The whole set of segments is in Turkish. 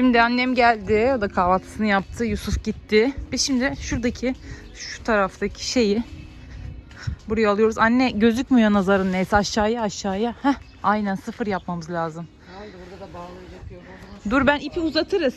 Şimdi annem geldi. O da kahvaltısını yaptı. Yusuf gitti. Biz şimdi şuradaki şu taraftaki şeyi buraya alıyoruz. Anne gözükmüyor nazarın neyse aşağıya aşağıya. Heh, aynen sıfır yapmamız lazım. Haydi burada da bağlayacak yok. Dur ben ipi uzatırız.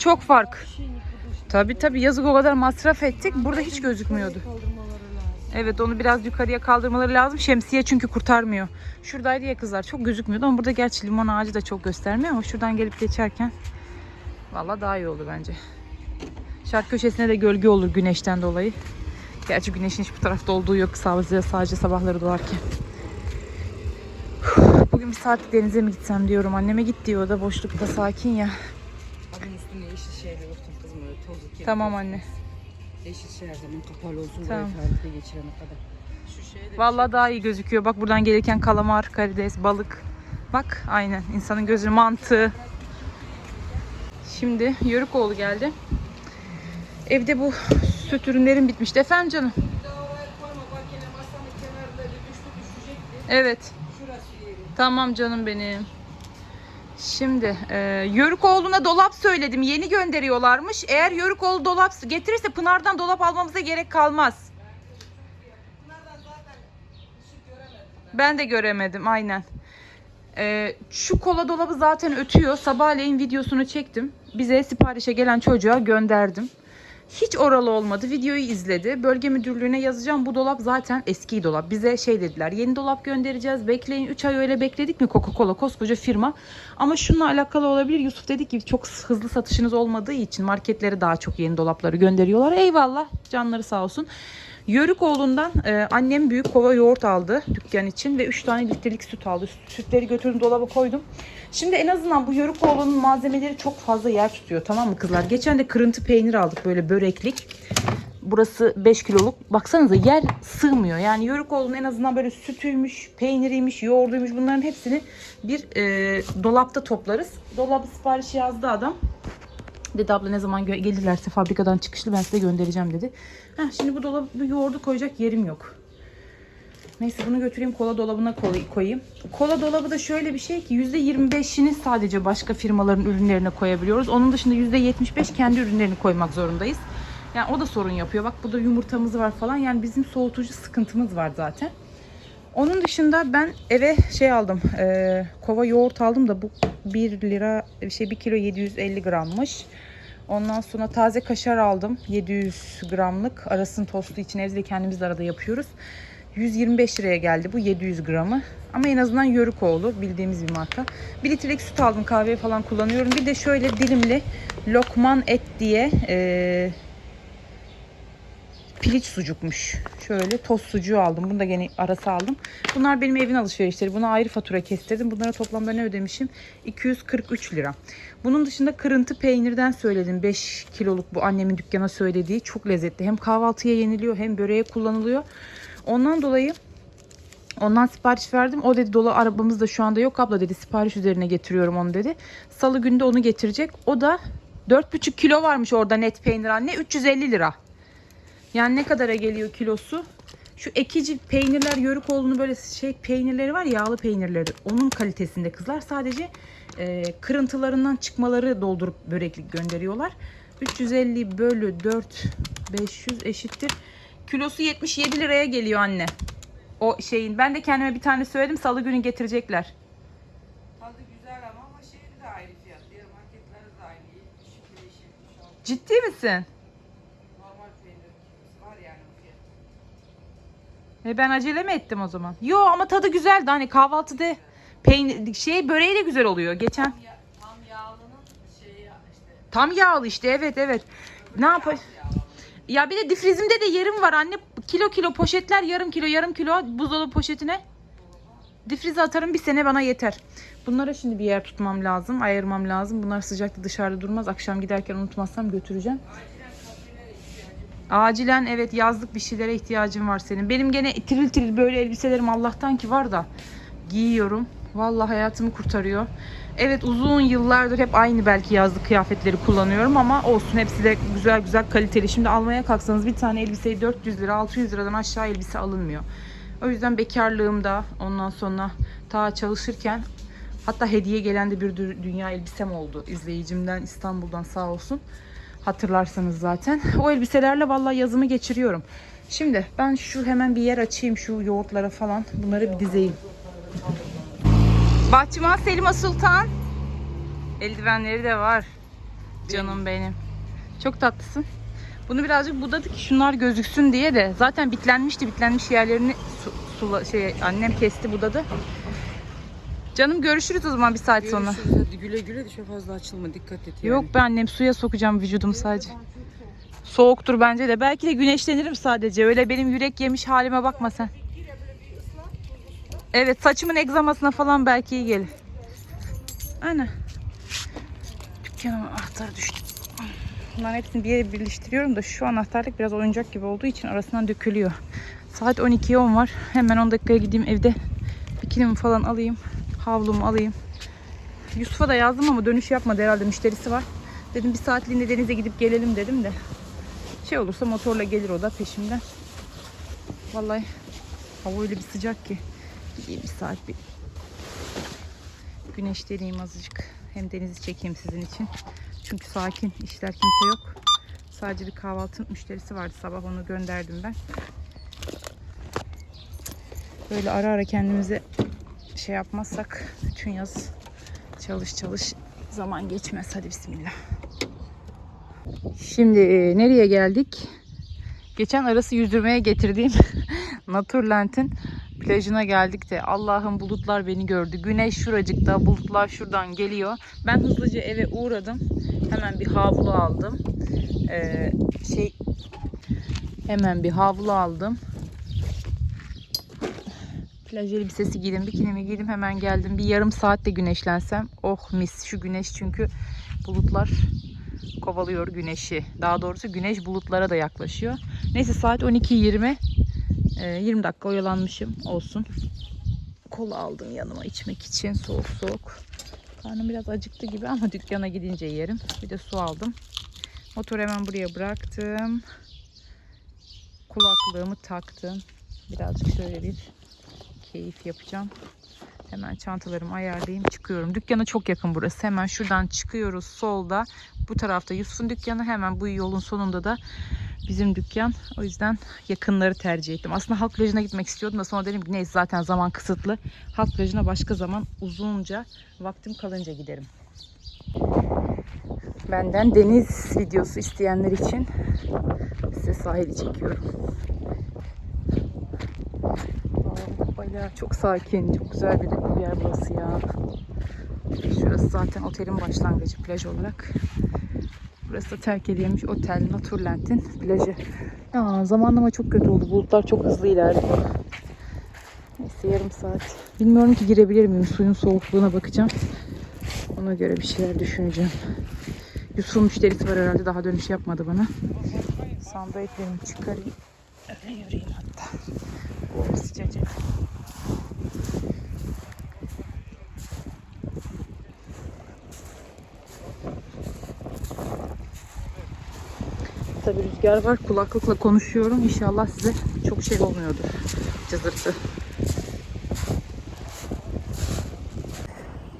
Çok fark. Tabi tabi yazık o kadar masraf ettik. Burada hiç gözükmüyordu. Evet onu biraz yukarıya kaldırmaları lazım. Şemsiye çünkü kurtarmıyor. Şuradaydı ya kızlar çok gözükmüyordu ama burada gerçi limon ağacı da çok göstermiyor ama şuradan gelip geçerken valla daha iyi oldu bence. Şark köşesine de gölge olur güneşten dolayı. Gerçi güneşin hiç bu tarafta olduğu yok sadece, sadece sabahları doğarken. Bugün bir saat denize mi gitsem diyorum. Anneme git diyor o da boşlukta sakin ya. Üstüne yeşil şeyler olsun kızım öyle tozlu kirli. Tamam anne. Yeşil şey her zaman kapalı olsun Tamam. böyle tarihte geçirene kadar. Şu şeye de Vallahi daha iyi gözüküyor. Bak buradan gelirken kalamar, karides, balık. Bak aynen insanın gözü mantı. Şimdi Yörükoğlu geldi. Evde bu süt ürünlerim bitmişti. Efendim canım? şey. Bir daha oraya koyma bak yine masanın kenarında bir düştü düşecekti. Evet. Şurası yeri. Tamam canım benim. Şimdi e, Yörükoğlu'na dolap söyledim. Yeni gönderiyorlarmış. Eğer Yörükoğlu dolap getirirse Pınar'dan dolap almamıza gerek kalmaz. Ben de göremedim aynen. E, şu kola dolabı zaten ötüyor. Sabahleyin videosunu çektim. Bize siparişe gelen çocuğa gönderdim. Hiç oralı olmadı. Videoyu izledi. Bölge müdürlüğüne yazacağım. Bu dolap zaten eski dolap. Bize şey dediler. Yeni dolap göndereceğiz. Bekleyin. 3 ay öyle bekledik mi Coca-Cola koskoca firma. Ama şununla alakalı olabilir. Yusuf dedi ki çok hızlı satışınız olmadığı için marketlere daha çok yeni dolapları gönderiyorlar. Eyvallah. Canları sağ olsun. Yörükoğlu'ndan e, annem büyük kova yoğurt aldı dükkan için ve 3 tane litrelik süt aldı. Sütleri götürdüm dolaba koydum. Şimdi en azından bu Yörükoğlu'nun malzemeleri çok fazla yer tutuyor tamam mı kızlar? Geçen de kırıntı peynir aldık böyle böreklik. Burası 5 kiloluk. Baksanıza yer sığmıyor. Yani Yörükoğlu'nun en azından böyle sütüymüş, peyniriymiş, yoğurduymuş bunların hepsini bir e, dolapta toplarız. Dolabı siparişi yazdı adam. Dedi abla ne zaman gelirlerse fabrikadan çıkışlı ben size göndereceğim dedi. Heh, şimdi bu dolabı yoğurdu koyacak yerim yok. Neyse bunu götüreyim kola dolabına koy- koyayım. Kola dolabı da şöyle bir şey ki %25'ini sadece başka firmaların ürünlerine koyabiliyoruz. Onun dışında %75 kendi ürünlerini koymak zorundayız. Yani o da sorun yapıyor. Bak burada yumurtamız var falan. Yani bizim soğutucu sıkıntımız var zaten. Onun dışında ben eve şey aldım. e, kova yoğurt aldım da bu 1 lira şey 1 kilo 750 grammış. Ondan sonra taze kaşar aldım. 700 gramlık. Arasın tostu için evde kendimiz de arada yapıyoruz. 125 liraya geldi bu 700 gramı. Ama en azından Yörükoğlu bildiğimiz bir marka. 1 litrelik süt aldım kahveye falan kullanıyorum. Bir de şöyle dilimli lokman et diye e, piliç sucukmuş. Şöyle toz sucuğu aldım. Bunu da gene arası aldım. Bunlar benim evin alışverişleri. Buna ayrı fatura kestirdim. Bunlara toplamda ne ödemişim? 243 lira. Bunun dışında kırıntı peynirden söyledim. 5 kiloluk bu annemin dükkana söylediği. Çok lezzetli. Hem kahvaltıya yeniliyor hem böreğe kullanılıyor. Ondan dolayı Ondan sipariş verdim. O dedi dolu arabamız da şu anda yok abla dedi. Sipariş üzerine getiriyorum onu dedi. Salı günde onu getirecek. O da 4,5 kilo varmış orada net peynir anne. 350 lira. Yani ne kadara geliyor kilosu? Şu ekici peynirler yörük olduğunu böyle şey peynirleri var ya, yağlı peynirleri. Onun kalitesinde kızlar. Sadece e, kırıntılarından çıkmaları doldurup böreklik gönderiyorlar. 350 bölü 4 500 eşittir. Kilosu 77 liraya geliyor anne. O şeyin. Ben de kendime bir tane söyledim. Salı günü getirecekler. Tadı güzel ama ama şey de ayrı fiyat. Diğer marketlerde de aynı. 70 kilo 76. Ciddi misin? Normal peynir kilosu var yani bu fiyat. E ben acele mi ettim o zaman? Yo ama tadı güzeldi. Hani kahvaltıda peynir şey böreği de güzel oluyor. Geçen tam yağlının şeyi işte Tam yağlı işte evet evet. Ne yapar? Ya bir de difrizimde de yerim var anne. Kilo kilo poşetler yarım kilo yarım kilo buzdolabı poşetine. Difrize atarım bir sene bana yeter. Bunlara şimdi bir yer tutmam lazım, ayırmam lazım. Bunlar sıcakta dışarıda durmaz. Akşam giderken unutmazsam götüreceğim. Acilen evet yazlık bir şeylere ihtiyacım var senin. Benim gene tiril tiril böyle elbiselerim Allah'tan ki var da giyiyorum. Vallahi hayatımı kurtarıyor. Evet uzun yıllardır hep aynı belki yazlık kıyafetleri kullanıyorum ama olsun hepsi de güzel güzel kaliteli. Şimdi almaya kalksanız bir tane elbiseyi 400 lira 600 liradan aşağı elbise alınmıyor. O yüzden bekarlığımda ondan sonra ta çalışırken hatta hediye gelen de bir dü- dünya elbisem oldu izleyicimden İstanbul'dan sağ olsun. Hatırlarsanız zaten. O elbiselerle vallahi yazımı geçiriyorum. Şimdi ben şu hemen bir yer açayım şu yoğurtlara falan. Bunları bir dizeyim. Bahçıvan Selima Sultan. Eldivenleri de var. Canım benim. Çok tatlısın. Bunu birazcık budadık ki şunlar gözüksün diye de zaten bitlenmişti. Bitlenmiş yerlerini su, sula, şey annem kesti budadı. Canım görüşürüz o zaman bir saat sonra. Görüşürüz hadi güle güle de çok fazla açılma dikkat et yani. Yok ben annem suya sokacağım vücudumu sadece. Soğuktur bence de. Belki de güneşlenirim sadece. Öyle benim yürek yemiş halime bakma sen. Evet saçımın egzamasına falan belki iyi gelir. Ana. Dükkanımın anahtarı düştü. Bunların hepsini bir yere birleştiriyorum da şu anahtarlık biraz oyuncak gibi olduğu için arasından dökülüyor. Saat 12'ye 10 var. Hemen 10 dakikaya gideyim evde. Bikinimi falan alayım. Havlumu alayım. Yusuf'a da yazdım ama dönüş yapmadı herhalde müşterisi var. Dedim bir saatliğinde denize gidip gelelim dedim de. Şey olursa motorla gelir o da peşimden. Vallahi hava öyle bir sıcak ki. Gideyim bir saat bir güneşleneyim azıcık. Hem denizi çekeyim sizin için. Çünkü sakin, işler kimse yok. Sadece bir kahvaltı müşterisi vardı sabah onu gönderdim ben. Böyle ara ara kendimize şey yapmazsak bütün yaz çalış çalış zaman geçmez. Hadi bismillah. Şimdi e, nereye geldik? Geçen arası yüzdürmeye getirdiğim Naturland'in plajına geldik de Allah'ın bulutlar beni gördü. Güneş şuracıkta, bulutlar şuradan geliyor. Ben hızlıca eve uğradım. Hemen bir havlu aldım. Ee, şey hemen bir havlu aldım. Plaj elbisesi giydim, bikinimi giydim hemen geldim. Bir yarım saatte güneşlensem. Oh mis şu güneş çünkü bulutlar kovalıyor güneşi. Daha doğrusu güneş bulutlara da yaklaşıyor. Neyse saat 12.20. Ee, 20 dakika oyalanmışım. Olsun. Kola aldım yanıma içmek için. Soğuk soğuk. Karnım biraz acıktı gibi ama dükkana gidince yerim. Bir de su aldım. Motoru hemen buraya bıraktım. Kulaklığımı taktım. Birazcık şöyle bir keyif yapacağım. Hemen çantalarımı ayarlayayım çıkıyorum. Dükkana çok yakın burası. Hemen şuradan çıkıyoruz solda. Bu tarafta Yusuf'un dükkanı hemen bu yolun sonunda da bizim dükkan. O yüzden yakınları tercih ettim. Aslında halk plajına gitmek istiyordum da sonra dedim ki neyse zaten zaman kısıtlı. Halk plajına başka zaman uzunca vaktim kalınca giderim. Benden deniz videosu isteyenler için size sahili çekiyorum. Aa, Bayağı çok sakin, çok güzel bir yer burası ya. Şurası zaten otelin başlangıcı plaj olarak. Burası da terk edilmiş otel Naturland'in plajı. Ya zamanlama çok kötü oldu. Bulutlar çok hızlı ilerliyor. Neyse yarım saat. Bilmiyorum ki girebilir miyim? Suyun soğukluğuna bakacağım. Ona göre bir şeyler düşüneceğim. Yusuf'un müşterisi var herhalde. Daha dönüş yapmadı bana. Sandaletlerimi çıkarayım. Öyle yürüyeyim hatta. Oh sıcacık. Tabii rüzgar var. Kulaklıkla konuşuyorum. İnşallah size çok şey olmuyordur. Cızırtı.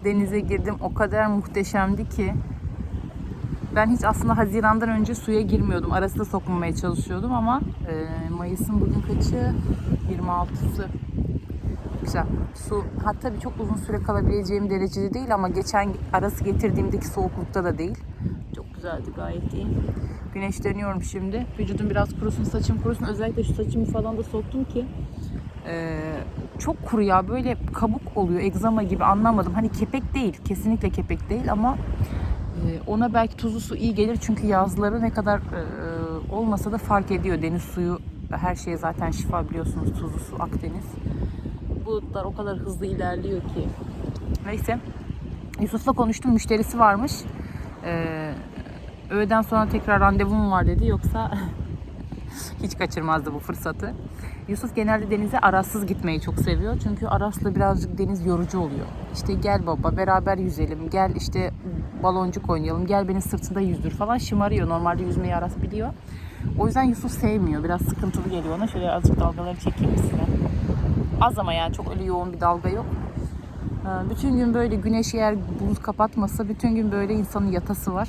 Denize girdim. O kadar muhteşemdi ki. Ben hiç aslında Haziran'dan önce suya girmiyordum. Arasında sokmamaya çalışıyordum ama e, Mayıs'ın bugün kaçı? 26'sı. Güzel. Su hatta tabii çok uzun süre kalabileceğim derecede değil ama geçen arası getirdiğimdeki soğuklukta da değil. Çok güzeldi gayet iyi. Güneşleniyorum şimdi. Vücudum biraz kurusun, saçım kurusun. Özellikle şu saçımı falan da soktum ki e, çok kuru ya. Böyle kabuk oluyor, egzama gibi anlamadım. Hani kepek değil, kesinlikle kepek değil ama ee, Ona belki tuzlu su iyi gelir çünkü yazları ne kadar e, olmasa da fark ediyor. Deniz suyu her şeye zaten şifa biliyorsunuz tuzlu su Akdeniz. Bulutlar o kadar hızlı ilerliyor ki. Neyse. Yusuf'la konuştum müşterisi varmış. Ee, öğleden sonra tekrar randevum var dedi yoksa hiç kaçırmazdı bu fırsatı. Yusuf genelde denize Aras'sız gitmeyi çok seviyor. Çünkü Aras'la birazcık deniz yorucu oluyor. İşte gel baba beraber yüzelim. Gel işte baloncuk oynayalım. Gel beni sırtında yüzdür falan şımarıyor. Normalde yüzmeyi Aras biliyor. O yüzden Yusuf sevmiyor. Biraz sıkıntılı geliyor ona. Şöyle azıcık dalgaları çekeyim size. Az ama yani çok öyle yoğun bir dalga yok. Ee, Bütün gün böyle güneş eğer bulut kapatmasa bütün gün böyle insanın yatası var.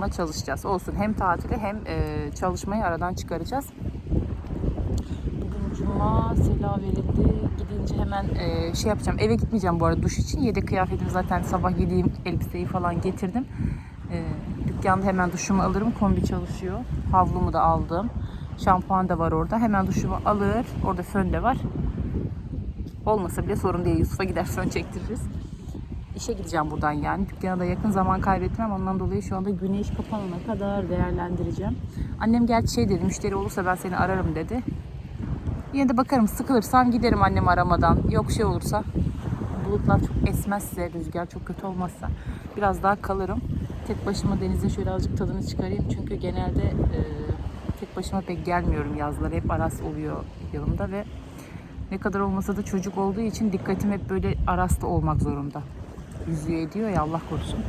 Ona çalışacağız. Olsun hem tatili hem e, çalışmayı aradan çıkaracağız. Bugün cuma sela verildi. Gidince hemen e, şey yapacağım. Eve gitmeyeceğim bu arada duş için. Yedek kıyafetimi zaten sabah giydiğim elbiseyi falan getirdim. E, Dükkanda hemen duşumu alırım. Kombi çalışıyor. Havlumu da aldım. Şampuan da var orada. Hemen duşumu alır. Orada fön de var. Olmasa bile sorun değil. Yusuf'a gider fön çektiririz. İşe gideceğim buradan yani. Dükkana da yakın zaman kaybetmem. Ondan dolayı şu anda güneş kapanana kadar değerlendireceğim. Annem gerçi şey dedi. Müşteri olursa ben seni ararım dedi. Yine de bakarım. Sıkılırsam giderim annemi aramadan. Yok şey olursa bulutlar çok esmezse, rüzgar çok kötü olmazsa biraz daha kalırım. Tek başıma denize şöyle azıcık tadını çıkarayım. Çünkü genelde e, tek başıma pek gelmiyorum yazları. Hep Aras oluyor yanımda ve ne kadar olmasa da çocuk olduğu için dikkatim hep böyle Aras'ta olmak zorunda. Yüzüyor ediyor ya Allah korusun.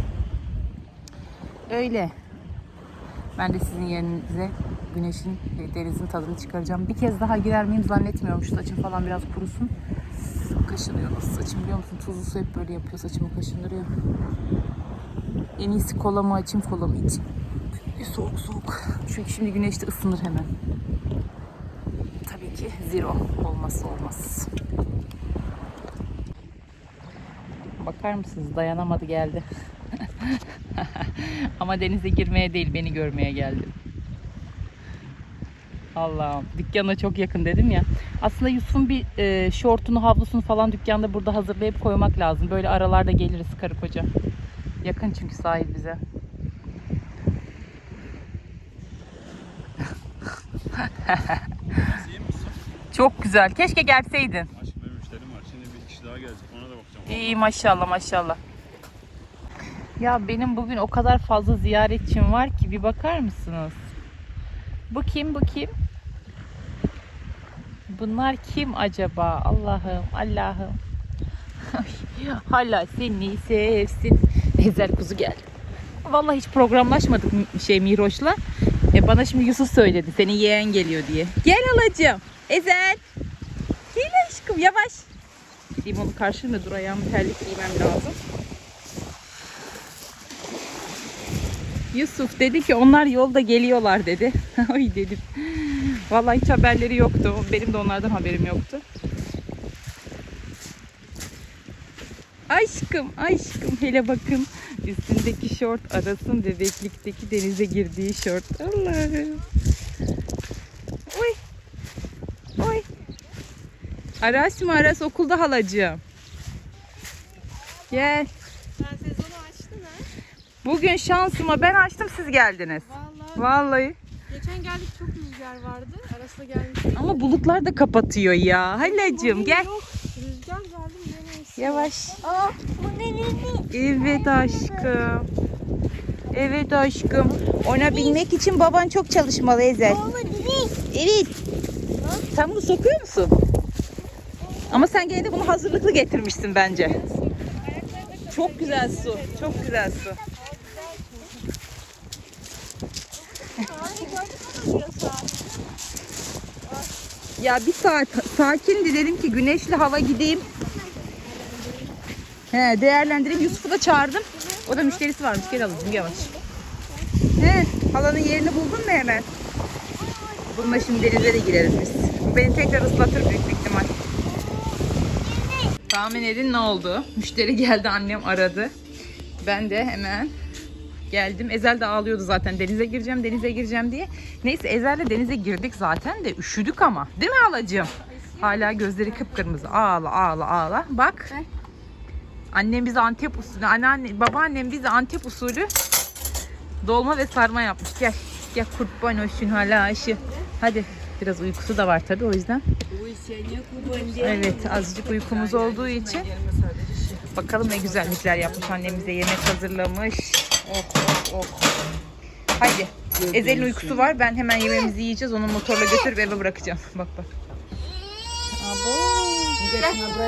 Öyle. Ben de sizin yerinize güneşin denizin tadını çıkaracağım. Bir kez daha girer miyim zannetmiyorum. Şu saçım falan biraz kurusun. Kaşınıyor nasıl saçım biliyor musun? Tuzlu su hep böyle yapıyor saçımı kaşındırıyor. En iyisi kolamı açayım kolamı içeyim. Soğuk soğuk. Çünkü şimdi güneşte ısınır hemen. Tabii ki zero olmazsa olmaz. Bakar mısınız dayanamadı geldi. Ama denize girmeye değil beni görmeye geldi. Allah'ım dükkana çok yakın dedim ya. Aslında Yusuf'un bir e, şortunu havlusunu falan dükkanda burada hazırlayıp koymak lazım. Böyle aralarda geliriz karı koca. Yakın çünkü sahil bize. Çok güzel. Keşke gelseydin. Aşkım benim müşterim var. Şimdi bir kişi daha gelecek. Ona da bakacağım. İyi maşallah maşallah. Ya benim bugün o kadar fazla ziyaretçim var ki bir bakar mısınız? Bu kim bu kim? Bunlar kim acaba? Allah'ım Allah'ım. Hala seni sevsin. Ezel kuzu gel. Vallahi hiç programlaşmadık şey Miroş'la. E bana şimdi Yusuf söyledi. Senin yeğen geliyor diye. Gel halacığım. Ezel. Gel aşkım yavaş. Gideyim onu karşılayayım da dur ayağımı terlik giymem lazım. Yusuf dedi ki onlar yolda geliyorlar dedi. Ay dedim. Vallahi hiç haberleri yoktu. Benim de onlardan haberim yoktu. Aşkım, aşkım hele bakın. Üstündeki şort arasın bebeklikteki denize girdiği şort. Allah'ım. Aras mı Aras okulda halacığım. Gel. Sen sezonu açtın ha. Bugün şansıma ben açtım siz geldiniz. Vallahi. Vallahi. Geçen geldik çok rüzgar vardı. Arasında gelmiş. Ama bulutlar da kapatıyor ya. Halacığım gel. Yok. Rüzgar geldi yine. Yavaş. Aa bu ne ne Evet aşkım. Evet aşkım. Ona binmek için baban çok çalışmalı Ezel. Evet. Sen bunu sokuyor musun? Ama sen gene de bunu hazırlıklı getirmişsin bence. Çok güzel su. Çok güzel su. Ya bir saat sakindi dedim ki güneşli hava gideyim. He, değerlendireyim. Yusuf'u da çağırdım. O da müşterisi varmış. Gel alalım yavaş. He, halanın yerini buldun mu hemen? Bununla şimdi denize de gireriz biz. Bu beni tekrar ıslatır büyük bir ihtimal. Tahmin edin ne oldu? Müşteri geldi annem aradı. Ben de hemen geldim. Ezel de ağlıyordu zaten denize gireceğim denize gireceğim diye. Neyse Ezel'le denize girdik zaten de üşüdük ama. Değil mi halacığım? Hala gözleri kıpkırmızı. Ağla ağla ağla. Bak. Annem bize Antep usulü, anneanne, babaannem bize Antep usulü dolma ve sarma yapmış. Gel. Gel kurban olsun halaşı. Hadi. Biraz uykusu da var tabii o yüzden. Evet azıcık uykumuz olduğu için. Bakalım ne güzellikler yapmış annem bize yemek hazırlamış. Oh oh oh. Haydi. Ezel'in uykusu var. Ben hemen yemeğimizi yiyeceğiz. Onu motorla götürüp eve bırakacağım. Bak bak. Abo.